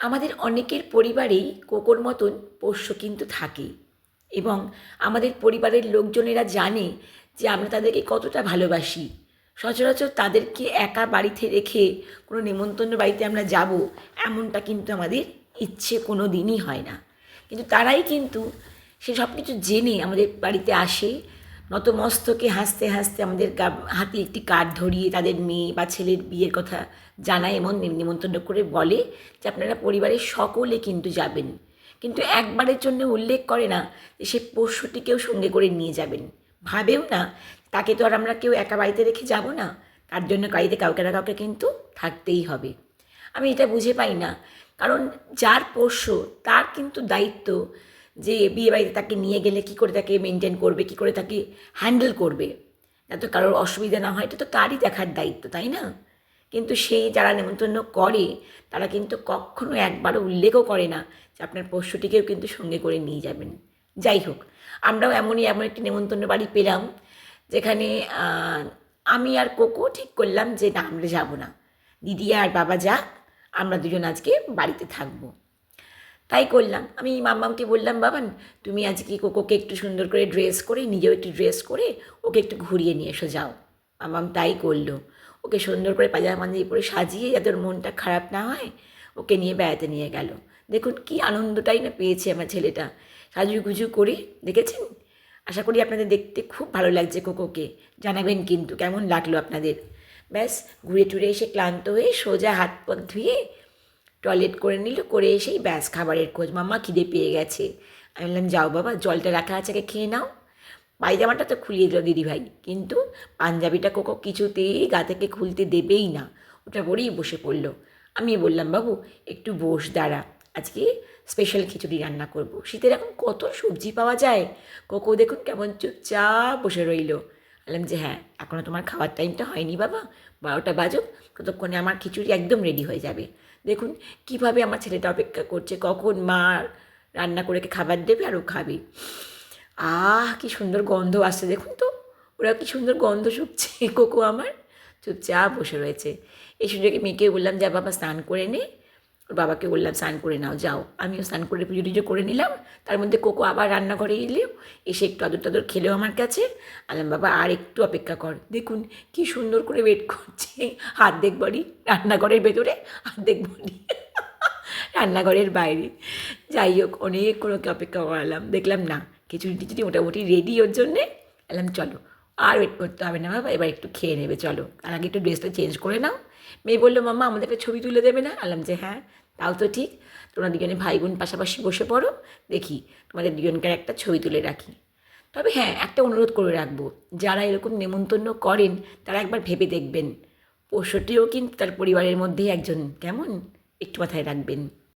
আমাদের অনেকের পরিবারেই কোকোর মতন পোষ্য কিন্তু থাকে এবং আমাদের পরিবারের লোকজনেরা জানে যে আমরা তাদেরকে কতটা ভালোবাসি। সচরাচর তাদেরকে একা বাড়িতে রেখে কোনো নেমন্তন্ন বাড়িতে আমরা যাব এমনটা কিন্তু আমাদের ইচ্ছে কোনো দিনই হয় না। কিন্তু তারাই কিন্তু সে সব কিছু জেনে আমাদের বাড়িতে আসে নতমস্তকে হাসতে হাসতে আমাদের হাতে একটি কার্ড ধরিয়ে তাদের মেয়ে বা ছেলের বিয়ের কথা জানায় এবং নিম- নিমন্ত্রণ করে বলে যে আপনারা পরিবারের সকলে কিন্তু যাবেন। কিন্তু একবারের জন্য উল্লেখ করে না যে সে পোষ্যটিকেও সঙ্গে করে নিয়ে যাবেন। ভাবেও না, তাকে তো আর আমরা কেউ একা বাড়িতে রেখে যাব না। তার জন্য বাড়িতে কাউকে না কাউকে কিন্তু থাকতেই হবে। আমি এটা বুঝে পাই না। কারণ যার পোষ্য তার কিন্তু দায়িত্ব যে বিয়ে বাড়িতে তাকে নিয়ে গেলে কী করে তাকে মেনটেন করবে, কী করে তাকে হ্যান্ডেল করবে? যাতে কারোর অসুবিধা না হয়, এটা তো তারই দেখার দায়িত্ব, তাই না? কিন্তু সেই যারা নেমন্তন্ন করে, তারা কিন্তু কখনো একবারও উল্লেখও করে না যে আপনার পোষ্যটিকেও কিন্তু সঙ্গে করে নিয়ে যাবেন। যাই হোক, আমরাও এমনই, এমন একটি নেমন্তন্ন বাড়ি পেলাম, যেখানে আমি আর কোকো ঠিক করলাম যে না, আমরা যাব না। দিদি আর বাবা যাক, আমরা দুজন আজকে বাড়িতে থাকব। তাই করলাম। আমি মাম্মামকে বললাম, বাবান, তুমি আজকে কোকোকে একটু সুন্দর করে ড্রেস করে, নিজেও একটু ড্রেস করে, ওকে একটু ঘুরিয়ে নিয়ে এসো, যাও। মাম্মাম তাই করল। ওকে সুন্দর করে পাজামা পাঞ্জাবি পরে সাজিয়ে যাতে ওর মনটা খারাপ না হয়, ওকে নিয়ে বেড়াতে নিয়ে গেল। দেখুন, কি আনন্দটাই না পেয়েছে আমার ছেলেটা। সাজুগুজু করে, দেখেছেন? আশা করি আপনাদের দেখতে খুব ভালো লাগছে কোকোকে। জানাবেন কিন্তু কেমন লাগল আপনাদের। ব্যাস, ঘুরে টুরে এসে ক্লান্ত হয়ে সোজা হাত পথ ধুয়ে টয়লেট করে নিল, করে এসেই ব্যাস খাবারের খোঁজ। মাম্মা খিদে পেয়ে গেছে। আমি বললাম, যাও বাবা, জলটা রাখা আছে, আগে খেয়ে নাও। পায়জামাটা তো খুলিয়ে দিল দিদিভাই। কিন্তু পাঞ্জাবিটা কোকো কিছুতেই গা থেকে খুলতে দেবেই না। ওটা পরেই বসে পড়ল। আমি বললাম, বাবু, একটু বস, দাঁড়া। আজকে স্পেশাল খিচুড়ি রান্না করব। শীতের এখন কত সবজি পাওয়া যায়? কোকো দেখুন কেমন চুপচাপ বসে রইল। বললাম যে হ্যাঁ এখনও তোমার খাওয়ার টাইমটা হয়নি বাবা। বারোটা বাজুক, ততক্ষণে আমার খিচুড়ি একদম রেডি হয়ে যাবে। দেখুন কীভাবে আমার ছেলেটা অপেক্ষা করছে, কখন মা রান্না করে খাবার দেবে আর ও খাবে। আহ, কি সুন্দর গন্ধ আসছে দেখুন তো। ওরা কি সুন্দর গন্ধ শুকছে, কোকো আমার। চুপচাপ বসে রয়েছে। এই সুযোগে মেয়েকে বললাম, যা বাবা, স্নান করে নে। ওর বাবাকে বললাম, স্নান করে নাও, যাও। আমিও স্নান করে পুজো টুজো করে নিলাম। তার মধ্যে কোকো আবার রান্নাঘরে এলেও এসে একটু আদর টাদর খেলেও আমার কাছে। আলাম বাবা, আর একটু অপেক্ষা কর। দেখুন কি সুন্দর করে ওয়েট করছে। হাত দেখ বডি, রান্নাঘরের ভেতরে দেখ বডি, রান্নাঘরের বাইরে। যাই হোক অনেকক্ষণ ওকে অপেক্ষা করালাম। দেখলাম, না খিচুড়ি টিচুড়ি মোটামুটি রেডি ওর জন্যে এলাম চলো। আর ওয়েট করতে হবে না, বাবা। এবার একটু খেয়ে নেবে, চলো। তার আগে একটু ড্রেসটা চেঞ্জ করে নাও। মেয়ে বলল, মাম্মা, আমাদের একটা ছবি তুলে দেবে না? আলাম যে হ্যাঁ তাও তো ঠিক। তোমরা দুজনে ভাই বোন পাশাপাশি বসে পড়ো। দেখি, তোমাদের দুজনকার একটা ছবি তুলে রাখি। তবে হ্যাঁ একটা অনুরোধ করে রাখব। যারা এরকম নেমন্তন্ন করেন, তারা একবার ভেবে দেখবেন। পোষ্যটিও কিন্তু তার পরিবারের মধ্যেই একজন। কেমন? একটু মাথায় রাখবেন।